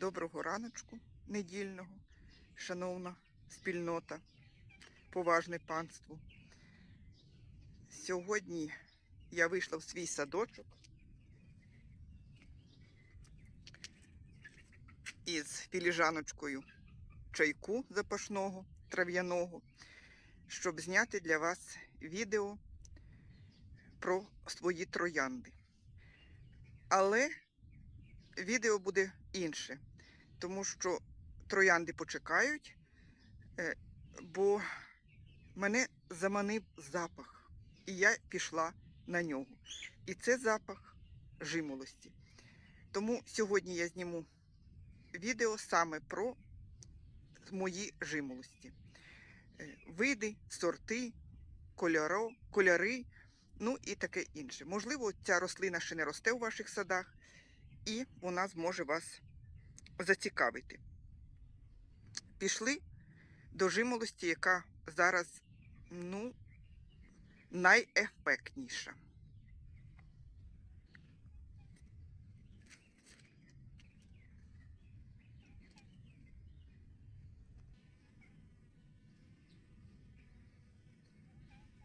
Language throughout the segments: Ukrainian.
Доброго раночку недільного, шановна спільнота, поважне панство. Сьогодні я вийшла в свій садочок із філіжаночкою чайку запашного, трав'яного, щоб зняти для вас відео про свої троянди. Але відео буде інше, тому що троянди почекають, е, бо мене заманив запах, і я пішла на нього. І це запах жимолості. Тому сьогодні я зніму відео саме про мої жимолості. Е, Види, сорти, кольоро, кольори, ну і таке інше. Можливо, ця рослина ще не росте у ваших садах, і вона зможе вас зацікавити. Пішли до жимолості, яка зараз ну, найефектніша.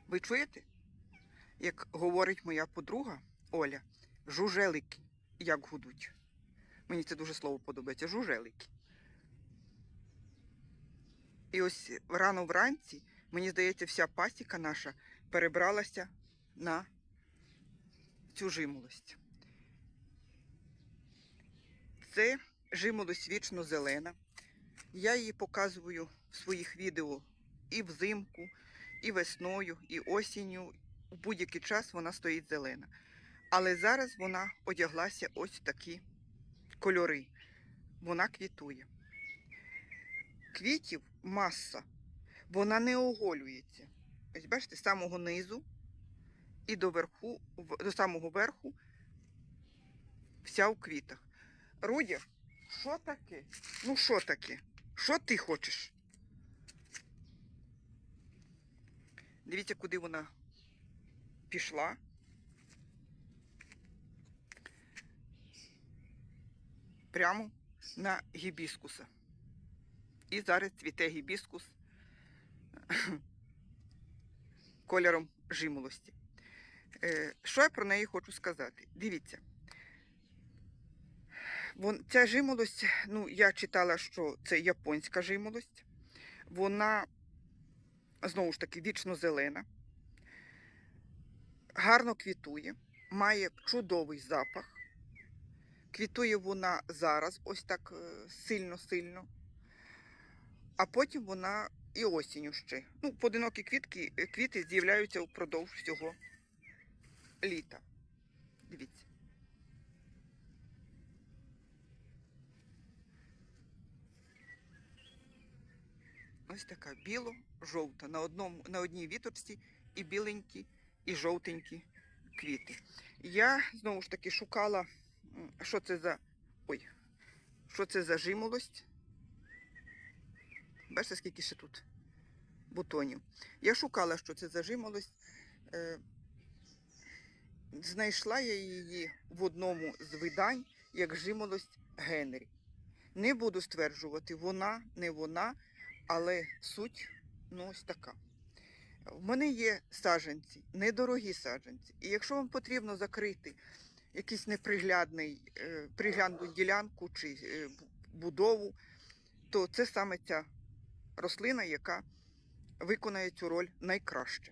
Ви чуєте, як говорить моя подруга Оля, жужелики як гудуть. Мені це дуже слово подобається. Жужелики. І ось рано вранці, мені здається, вся пасіка наша перебралася на цю жимолость. Це жимолость вічно зелена. Я її показую в своїх відео і взимку, і весною, і осінню. У будь-який час вона стоїть зелена. Але зараз вона одяглася ось такі кольори. Вона квітує. Квітів маса, вона не оголюється. Ось бачите, з самого низу і до верху, до самого верху вся у квітах. Рудя, що таке? Ну, що таке? Що ти хочеш? Дивіться, куди вона пішла. Прямо на гібіскуса. І зараз цвіте гібіскус кольором жимолості. Е, Що я про неї хочу сказати? Дивіться. Вон, ця жимолость, ну, я читала, що це японська жимолость. Вона, знову ж таки, вічно зелена, гарно квітує, має чудовий запах. Квітує вона зараз, ось так е, сильно-сильно. А потім вона і осінню ще. Ну, поодинокі квітки, е, квіти з'являються впродовж всього літа. Дивіться. Ось така біло-жовта. На, одному, на одній віточці і біленькі, і жовтенькі квіти. Я знову ж таки шукала, що це за. Ой, що це за жимолость. Бачите, скільки ще тут бутонів. Я шукала, що це за жимолость. Е, знайшла я її в одному з видань як жимолость Генрі. Не буду стверджувати, вона, не вона, але суть ну, ось така. В мене є саджанці, недорогі саджанці. І якщо вам потрібно закрити якийсь неприглядний е, приглядну ділянку чи е, будову, то це саме ця рослина, яка виконає цю роль найкраще.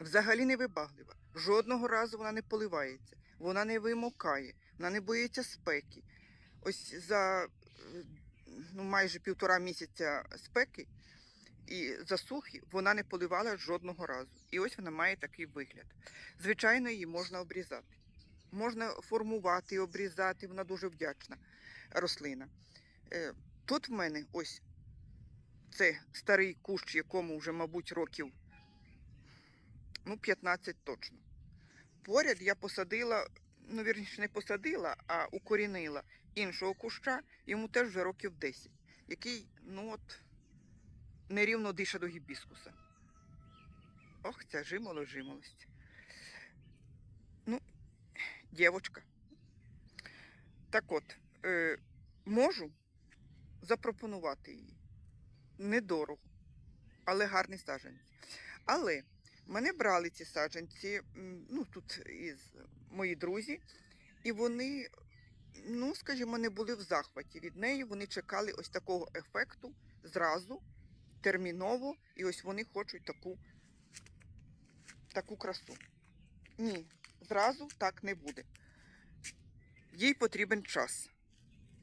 Взагалі не вибаглива. Жодного разу вона не поливається, вона не вимокає, вона не боїться спеки. Ось за ну, майже півтора місяця спеки і засухи вона не поливала жодного разу. І ось вона має такий вигляд. Звичайно, її можна обрізати. Можна формувати, обрізати, вона дуже вдячна рослина. Е, Тут в мене ось це старий кущ, якому вже, мабуть, років ну, 15 точно. Поряд я посадила, ну, вірніше, не посадила, а укорінила іншого куща, йому теж вже років 10, який, ну от, нерівно дише до гібіскуса. Ох, ця жимоло жимолость. Ну. Так от, е, можу запропонувати її. Недорого, але гарний саджанець. Але мене брали ці саджанці, ну тут із мої друзі, і вони, ну скажімо, не були в захваті від неї. Вони чекали ось такого ефекту зразу, терміново, і ось вони хочуть таку, таку красу. Ні, зразу так не буде. Їй потрібен час.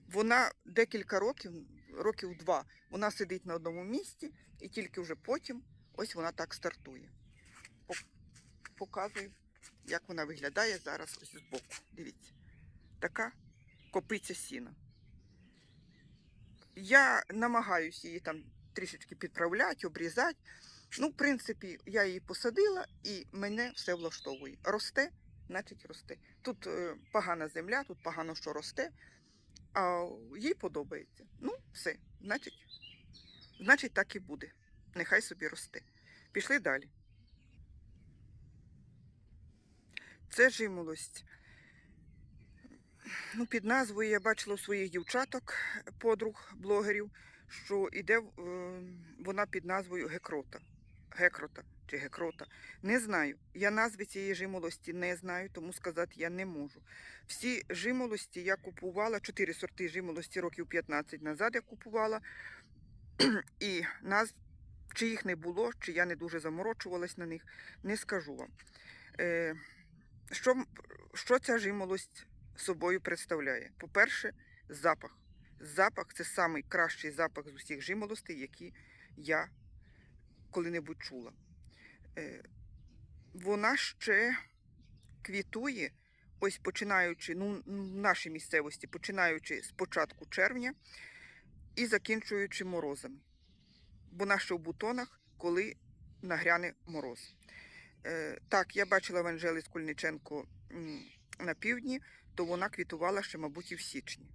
Вона декілька років, років два, вона сидить на одному місці, і тільки вже потім ось вона так стартує. Показую, як вона виглядає зараз ось збоку. Дивіться. Така копиця сіна. Я намагаюся її там трішечки підправляти, обрізати. Ну, в принципі, я її посадила і мене все влаштовує. Росте, значить росте. Тут е, погана земля, тут погано що росте, а їй подобається. Ну, все, значить, значить, так і буде. Нехай собі росте. Пішли далі. Це жимолость. Ну, під назвою я бачила у своїх дівчаток, подруг, блогерів, що йде е, вона під назвою гекрота. Гекрота чи гекрота. Не знаю. Я назви цієї жимолості не знаю, тому сказати я не можу. Всі жимолості я купувала, чотири сорти жимолості років 15 назад я купувала. І назв, чи їх не було, чи я не дуже заморочувалась на них, не скажу вам. Е, що, що ця жимолость собою представляє? По-перше, запах. Запах це найкращий запах з усіх жимолостей, які я коли-небудь чула. Е, вона ще квітує, ось починаючи, ну, в нашій місцевості, починаючи з початку червня і закінчуючи морозами. Вона ще в бутонах, коли нагряне мороз. Е, так, я бачила в Анжели Скульниченко на півдні, то вона квітувала ще, мабуть, і в січні.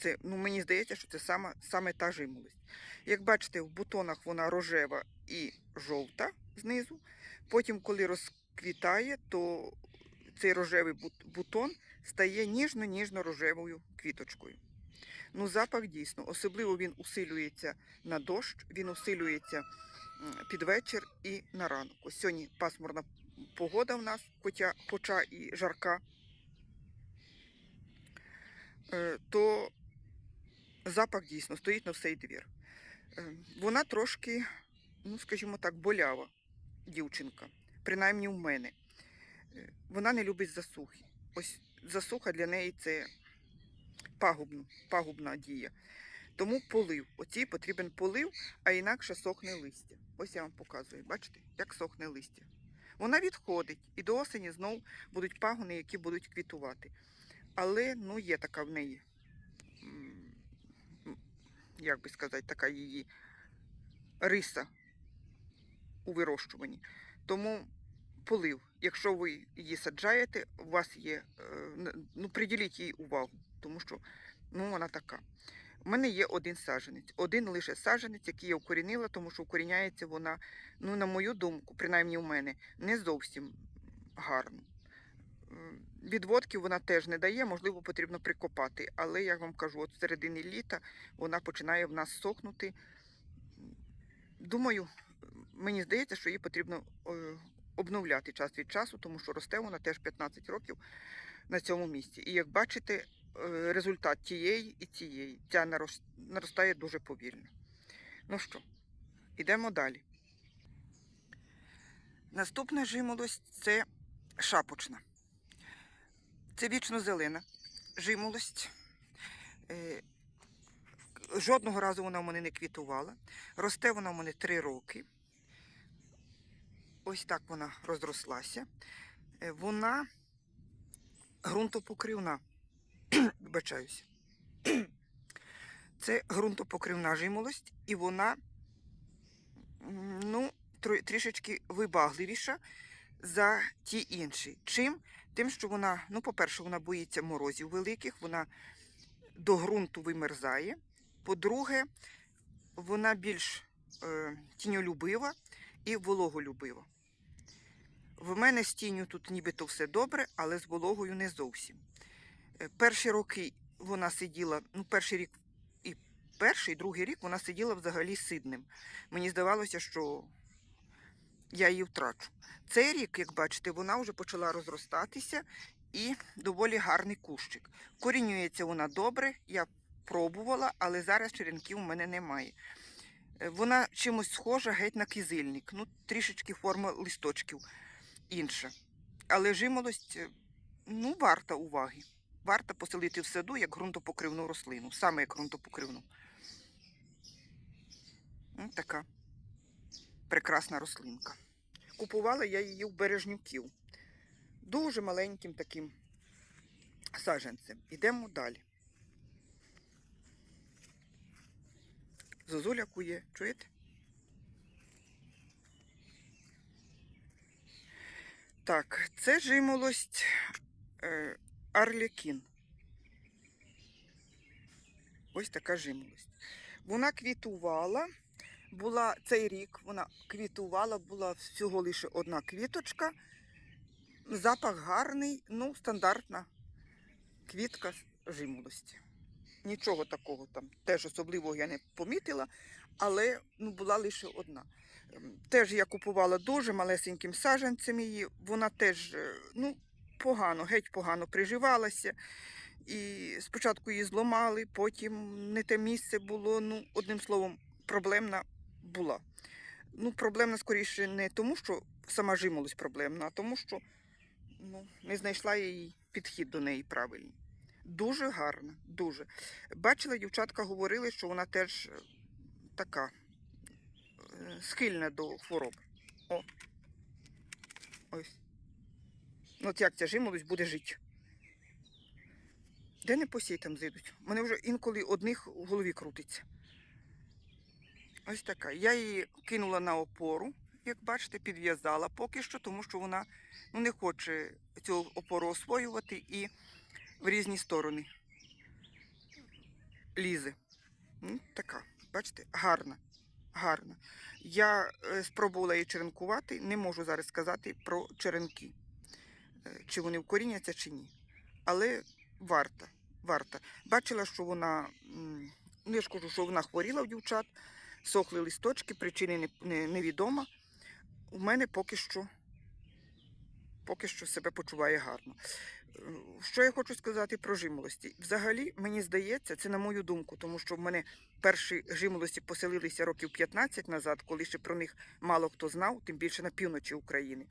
Це, ну, мені здається, що це саме, саме та жимолость. Як бачите, в бутонах вона рожева і жовта знизу. Потім, коли розквітає, то цей рожевий бутон стає ніжно-ніжно-рожевою квіточкою. Ну, запах дійсно, особливо він усилюється на дощ, він усилюється під вечір і на ранок. Ось сьогодні пасмурна погода в нас, хоча, хоча і жарка, Е, то запах дійсно стоїть на всей двір. Е, Вона трошки, ну скажімо так, болява дівчинка, принаймні в мене. Е, Вона не любить засухи. Ось засуха для неї це пагубно, пагубна дія. Тому полив. Оцій потрібен полив, а інакше сохне листя. Ось я вам показую. Бачите, як сохне листя. Вона відходить, і до осені знов будуть пагони, які будуть квітувати. Але ну, є така в неї, як би сказати, така її риса у вирощуванні. Тому полив, якщо ви її саджаєте, у вас є, е, ну, приділіть їй увагу, тому що ну, вона така. У мене є один саджанець, один лише саджанець, який я укорінила, тому що укоріняється вона, ну, на мою думку, принаймні у мене, не зовсім гарно. М, Відводків вона теж не дає, можливо, потрібно прикопати. Але я вам кажу, от в середині літа вона починає в нас сохнути. Думаю, мені здається, що її потрібно е, обновляти час від часу, тому що росте вона теж 15 років на цьому місці. І як бачите, е, результат тієї і цієї. Ця наростає дуже повільно. Ну що, йдемо далі. Наступна жимолость це шапочна. Це вічно зелена жимолость. Жодного разу вона в мене не квітувала. Росте вона в мене три роки. Ось так вона розрослася. Е, Вона ґрунтопокривна. Вибачаюся. Це ґрунтопокривна жимолость, і вона ну, трішечки вибагливіша за ті інші. Чим? Тим, що вона, ну, по-перше, вона боїться морозів великих, вона до ґрунту вимерзає. По-друге, вона більш е, тіньолюбива і вологолюбива. В мене з тінню тут нібито все добре, але з вологою не зовсім. Е, Перші роки вона сиділа, ну, перший рік перший, другий рік вона сиділа взагалі сидним. Мені здавалося, що я її втрачу. Цей рік, як бачите, вона вже почала розростатися і доволі гарний кущик. Корінюється вона добре, я пробувала, але зараз черенків у мене немає. Е, Вона чимось схожа геть на кизильник. Ну, трішечки форма листочків інша. Але жимолость е, ну, варта уваги. Варто поселити в саду як ґрунтопокривну рослину, саме як ґрунтопокривну. Ось така прекрасна рослинка. Купувала я її в бережнюків. Дуже маленьким таким саджанцем. Ідемо далі. Зозуля кує, чуєте? Так, це жимолость е, Арлікін. Ось така жимолость. Вона квітувала, була цей рік, вона квітувала, була всього лише одна квіточка. Запах гарний, ну, стандартна квітка жимолості. Нічого такого там теж особливого я не помітила, але ну, була лише одна. Ем, Теж я купувала дуже малесеньким саджанцем її. Вона теж е, ну, погано, геть погано приживалася. І спочатку її зламали, потім не те місце було. Ну, одним словом, проблемна була. Ну, проблемна скоріше не тому, що сама жимолость проблемна, а тому, що ну, не знайшла її підхід до неї правильний. Дуже гарна, дуже. Бачила, дівчатка говорили, що вона теж е, така е, схильна до хвороб. О. Ось. Ну, От як ця жимолость буде жити. Де не посій там зайдуть? У мене вже інколи одних в голові крутиться. Ось така. Я її кинула на опору, як бачите, підв'язала поки що, тому що вона ну, не хоче цю опору освоювати і в різні сторони лізе. Ну, така, бачите, гарна. Гарна. Я е, спробувала її черенкувати, не можу зараз сказати про черенки, е, чи вони вкоріняться, чи ні. Але варта, варта. Бачила, що вона, ну я ж кажу, що вона хворіла у дівчат, сохли листочки, причини не, не, невідома. У мене поки що, поки що себе почуває гарно. Що я хочу сказати про жимолості? Взагалі, мені здається, це на мою думку, тому що в мене перші жимолості поселилися років 15 назад, коли ще про них мало хто знав, тим більше на півночі України.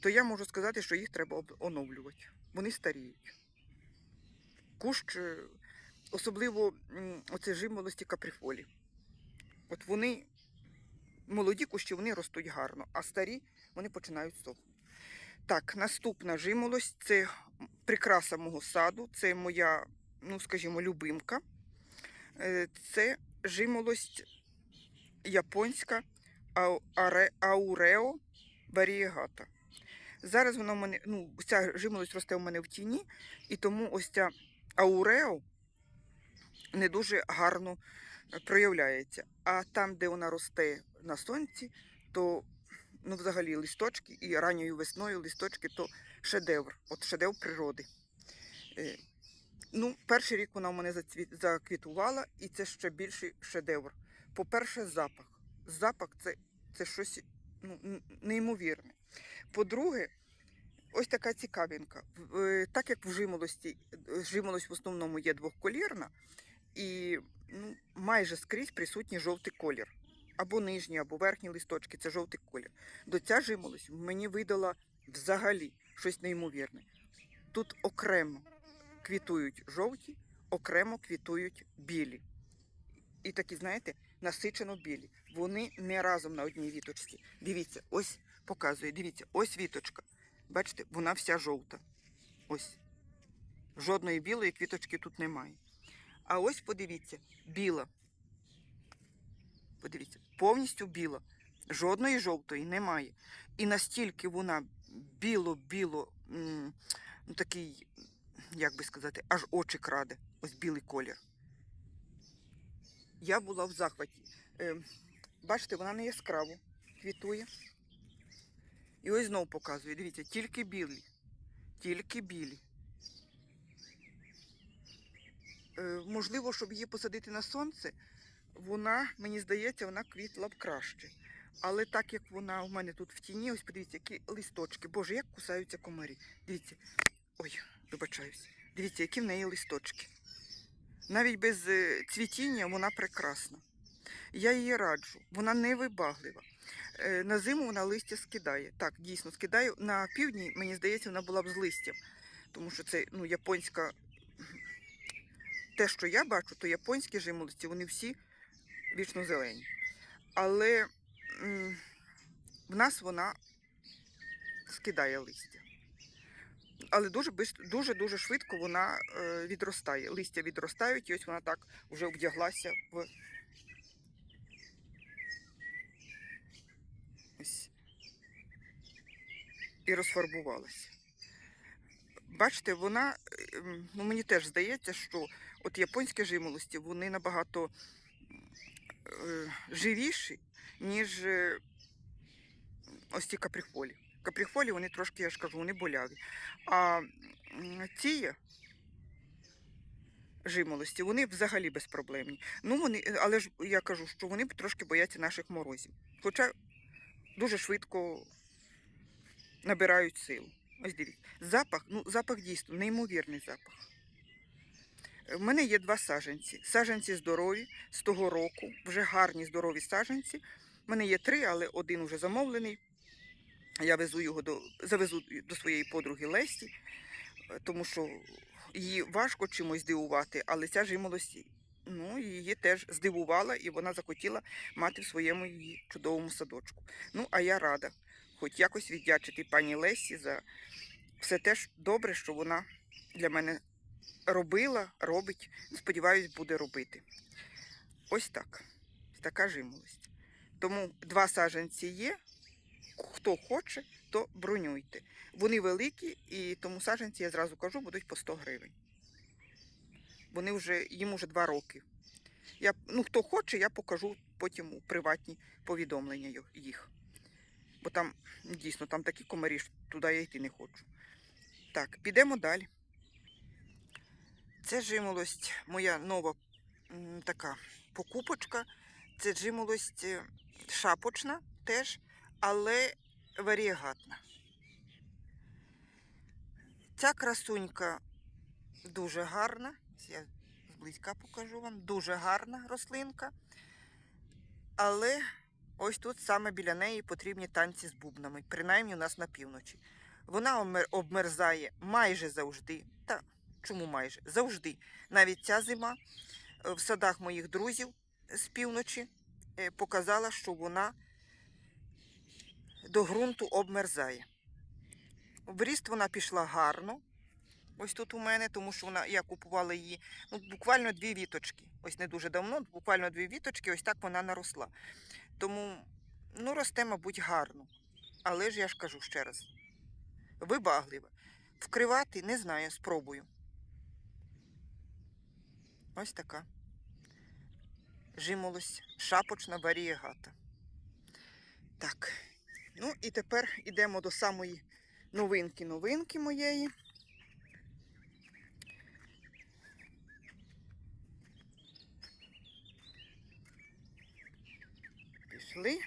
То я можу сказати, що їх треба оновлювати. Вони старіють. Кущ, е, особливо оце жимолості каприфолі. От вони, молоді кущі, вони ростуть гарно, а старі вони починають сохнути. Так, наступна жимолость це прикраса мого саду, це моя, ну скажімо, любимка. Е, Це жимолость японська аурео варієгата. Зараз вона в мене, ну, ця жимолость росте у мене в тіні, і тому ось ця аурео не дуже гарно проявляється. А там, де вона росте на сонці, то ну, взагалі листочки і ранньою весною листочки то шедевр, от шедевр природи. Е, Ну, перший рік вона в мене заквітувала, і це ще більший шедевр. По-перше, запах. Запах це, це щось ну, неймовірне. По-друге, ось така цікавинка. Е, Так як в жимолості, жимолость в основному є двохколірна, і ну, майже скрізь присутній жовтий колір. Або нижні, або верхні листочки це жовтий колір. До ця жимолость мені видала взагалі щось неймовірне. Тут окремо квітують жовті, окремо квітують білі. І такі, знаєте, насичено білі. Вони не разом на одній віточці. Дивіться, ось показує, дивіться, ось віточка. Бачите, вона вся жовта. Ось. Жодної білої квіточки тут немає. А ось подивіться, біла. Подивіться, повністю біла. Жодної жовтої немає. І настільки вона біло-біло, ну такий, як би сказати, аж очі краде. Ось білий колір. Я була в захваті. Е, бачите, вона не яскраво квітує. І ось знову показую. Дивіться, тільки білі. Тільки білі. Е, можливо, щоб її посадити на сонце, вона, мені здається, вона квітла б краще. Але так як вона у мене тут в тіні, ось подивіться, які листочки. Боже, як кусаються комарі. Дивіться. Ой, вибачаюсь. Дивіться, які в неї листочки. Навіть без е, цвітіння вона прекрасна. Я її раджу, вона не вибаглива. Е, На зиму вона листя скидає. Так, дійсно скидає. На півдні, мені здається, вона була б з листям. Тому що це ну, японська. Те, що я бачу, то японські жимолості, вони всі вічно зелені. Але м, в нас вона скидає листя. Але дуже-дуже дуже швидко вона е, відростає. Листя відростають, і ось вона так вже вдяглася в ось і розфарбувалася. Бачите, вона, ем, ну мені теж здається, що от японські жимолості, вони набагато е, живіші, ніж е, ось ці каприфолі. Каприфолі, вони трошки, я ж кажу, вони боляві. А ці жимолості, вони взагалі безпроблемні. Ну, вони, але ж я кажу, що вони трошки бояться наших морозів. Хоча дуже швидко набирають силу. Ось дивіться. Запах, ну запах дійсно неймовірний запах. У мене є два саженці. Саженці здорові з того року, вже гарні здорові саженці. У мене є три, але один вже замовлений. Я везу його до, завезу до своєї подруги Лесі, тому що її важко чимось здивувати, але ця жимолость ну, її теж здивувала і вона захотіла мати в своєму її чудовому садочку. Ну, а я рада, хоч якось віддячити пані Лесі за все те ж добре, що вона для мене робила, робить. Сподіваюсь, буде робити. Ось так. Така жимолость. Тому два саджанці є. Хто хоче, то бронюйте. Вони великі, і тому саджанці, я зразу кажу, будуть по 100 гривень. Вони вже, їм уже два роки. Я, ну, хто хоче, я покажу потім у приватні повідомлення їх. Бо там дійсно там такі комарі, що туди я йти не хочу. Так, підемо далі. Це жимолость, моя нова така покупочка. Це жимолость е, шапочна теж, але варієгатна. Ця красунька дуже гарна. Я зблизька покажу вам. Дуже гарна рослинка. Але ось тут саме біля неї потрібні танці з бубнами, принаймні у нас на півночі. Вона обмерзає майже завжди. Чому майже? Завжди. Навіть ця зима е, в садах моїх друзів з півночі е, показала, що вона до ґрунту обмерзає. В ріст вона пішла гарно. Ось тут у мене, тому що вона, я купувала її ну, буквально дві віточки. Ось не дуже давно, буквально дві віточки, ось так вона наросла. Тому ну, росте, мабуть, гарно. Але ж я ж кажу ще раз: вибаглива. Вкривати не знаю, спробую. Ось така. Жимолость, шапочна варієгата. Так. Ну і тепер йдемо до самої новинки-новинки моєї. Пішли.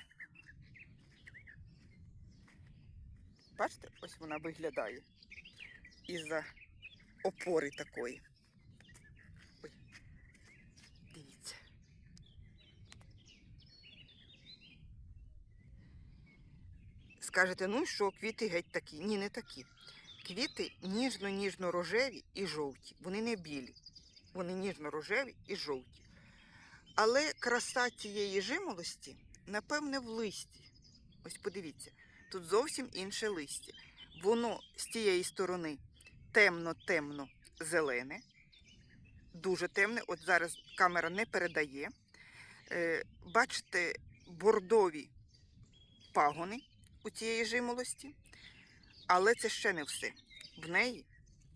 Бачите, ось вона виглядає із-за опори такої. Ой, дивіться. Скажете, ну що, квіти геть такі. Ні, не такі. Квіти ніжно-ніжно-рожеві і жовті. Вони не білі. Вони ніжно-рожеві і жовті. Але краса цієї жимолості, напевне, в листі. Ось подивіться, тут зовсім інше листя. Воно з тієї сторони темно-темно зелене, дуже темне. От зараз камера не передає. Е, бачите, бордові пагони у цієї жимолості, але це ще не все. В неї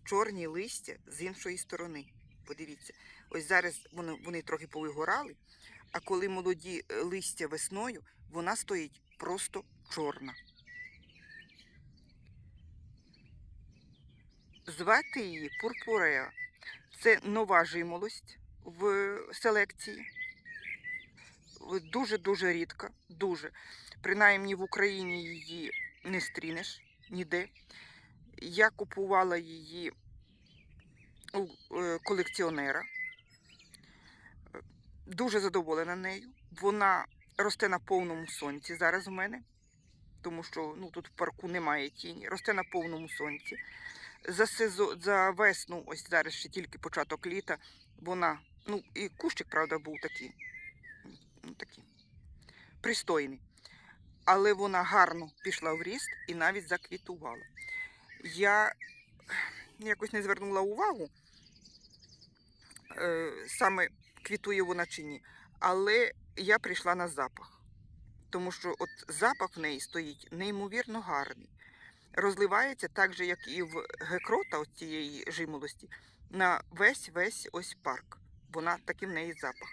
чорні листя з іншої сторони. Подивіться, ось зараз вони, вони трохи повигорали, а коли молоді е, листя весною, вона стоїть просто чорна. Звати її пурпуреа. Це нова жимолость. в селекції. Дуже-дуже рідка, дуже. Принаймні в Україні її не стрінеш ніде. Я купувала її у е, колекціонера. Дуже задоволена нею. Вона росте на повному сонці зараз у мене, тому що ну, тут в парку немає тіні. Росте на повному сонці. За, сезон, за весну, ось зараз ще тільки початок літа, вона, ну і кущик, правда, був такий, ну, такий пристойний. Але вона гарно пішла в ріст і навіть заквітувала. Я якось не звернула увагу, е, саме квітує вона чи ні. Але я прийшла на запах. Тому що от запах в неї стоїть неймовірно гарний. Розливається так же, як і в гекрота от цієї жимолості, на весь весь ось парк. Вона такий в неї запах.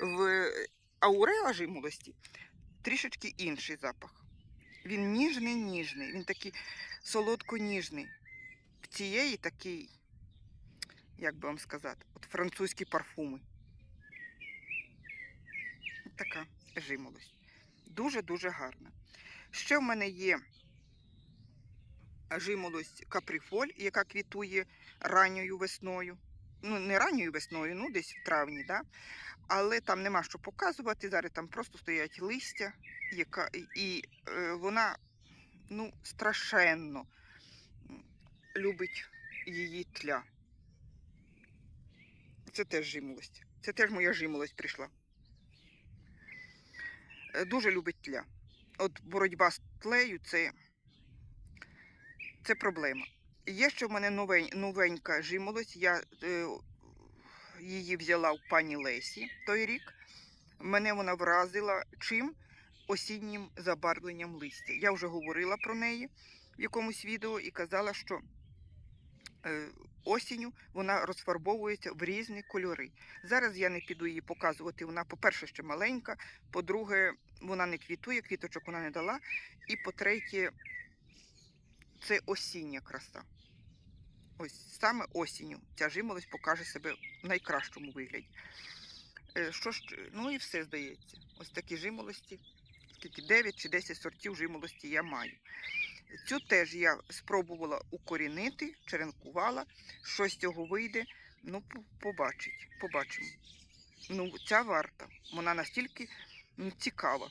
В ауреа жимолості трішечки інший запах. Він ніжний, ніжний, він такий солодко-ніжний. В цієї такий, як би вам сказати, от французькі парфуми. Така жимолость. Дуже-дуже гарна. Ще в мене є жимолость каприфоль, яка квітує ранньою весною. Ну, не ранньою весною, ну десь в травні, да? але там нема що показувати. Зараз там просто стоять листя, яка, і е, вона ну, страшенно любить її тля. Це теж жимолость. Це теж моя жимолость прийшла. Е, Дуже любить тля. От боротьба з тлею це, це проблема. Є ще в мене новень, новенька жимолость. Я е, її взяла у пані Лесі той рік. Мене вона вразила чим? Осіннім забарвленням листя. Я вже говорила про неї в якомусь відео і казала, що е, осінню вона розфарбовується в різні кольори. Зараз я не піду її показувати. Вона, по-перше, ще маленька, по-друге, вона не квітує, квіточок вона не дала. І по-третє, це осіння краса. Ось саме осінню ця жимолость покаже себе в найкращому вигляді. Е, Що ж, ну і все здається. Ось такі жимолості, скільки 9 чи 10 сортів жимолості я маю. Цю теж я спробувала укорінити, черенкувала. Що з цього вийде, ну, побачить, побачимо. Ну, ця варта, вона настільки цікава.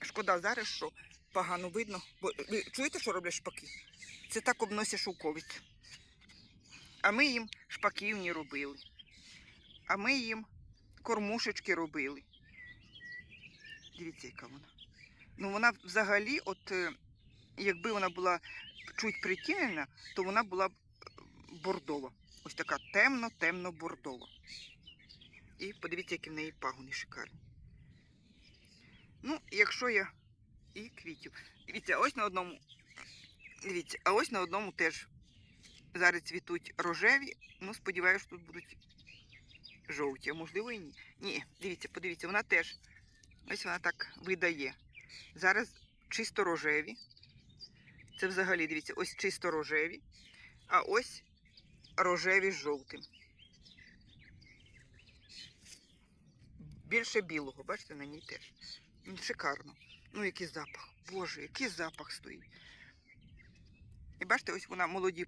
Шкода зараз, що погано видно. Бо ви чуєте, що роблять шпаки? Це так обносять шовковицю. А ми їм шпаків не робили. А ми їм кормушечки робили. Дивіться, яка вона. Ну, вона взагалі, от е, якби вона була чуть притінена, то вона була б е, бордова. Ось така темно-темно бордова. І подивіться, які в неї пагони шикарні. Ну, якщо я і квітів. Дивіться, ось на одному. Дивіться, а ось на одному теж зараз цвітуть рожеві. Ну, сподіваюся, що тут будуть жовті, а можливо і ні. Ні, дивіться, подивіться, вона теж. Ось вона так видає. Зараз чисто рожеві. Це взагалі, дивіться, ось чисто рожеві, а ось рожеві з жовтим. Більше білого, бачите, на ній теж. Шикарно. Ну, який запах. Боже, який запах стоїть. І бачите, ось вона молоді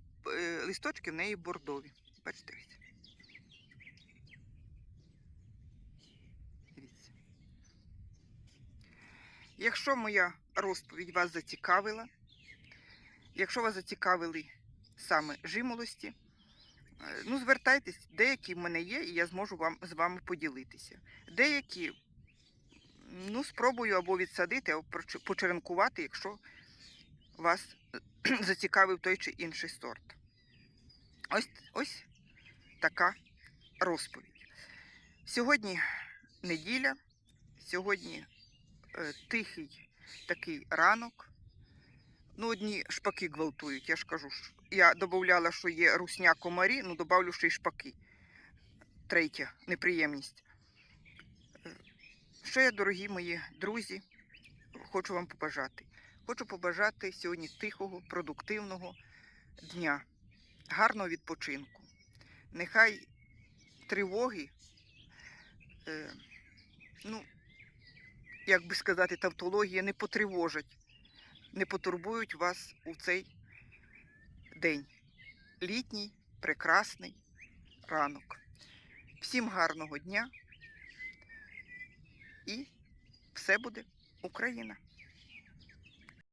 листочки в неї бордові. Бачите ось. Дивіться. Якщо моя розповідь вас зацікавила, якщо вас зацікавили саме жимолості, е, ну звертайтесь, деякі в мене є, і я зможу вам з вами поділитися. Деякі, ну, спробую або відсадити, або почеренкувати, якщо вас зацікавив той чи інший сорт. Ось, ось така розповідь. Сьогодні неділя, сьогодні е, тихий такий ранок. Ну, одні шпаки гвалтують, я ж кажу. Я додавала, що є русня комарі, ну додавлю ще й шпаки. Третя неприємність. Е, Що я, дорогі мої друзі, хочу вам побажати. Хочу побажати сьогодні тихого, продуктивного дня, гарного відпочинку. Нехай тривоги е, ну, як би сказати, тавтологія не потривожать, не потурбують вас у цей день. Літній, прекрасний ранок. Всім гарного дня і все буде Україна!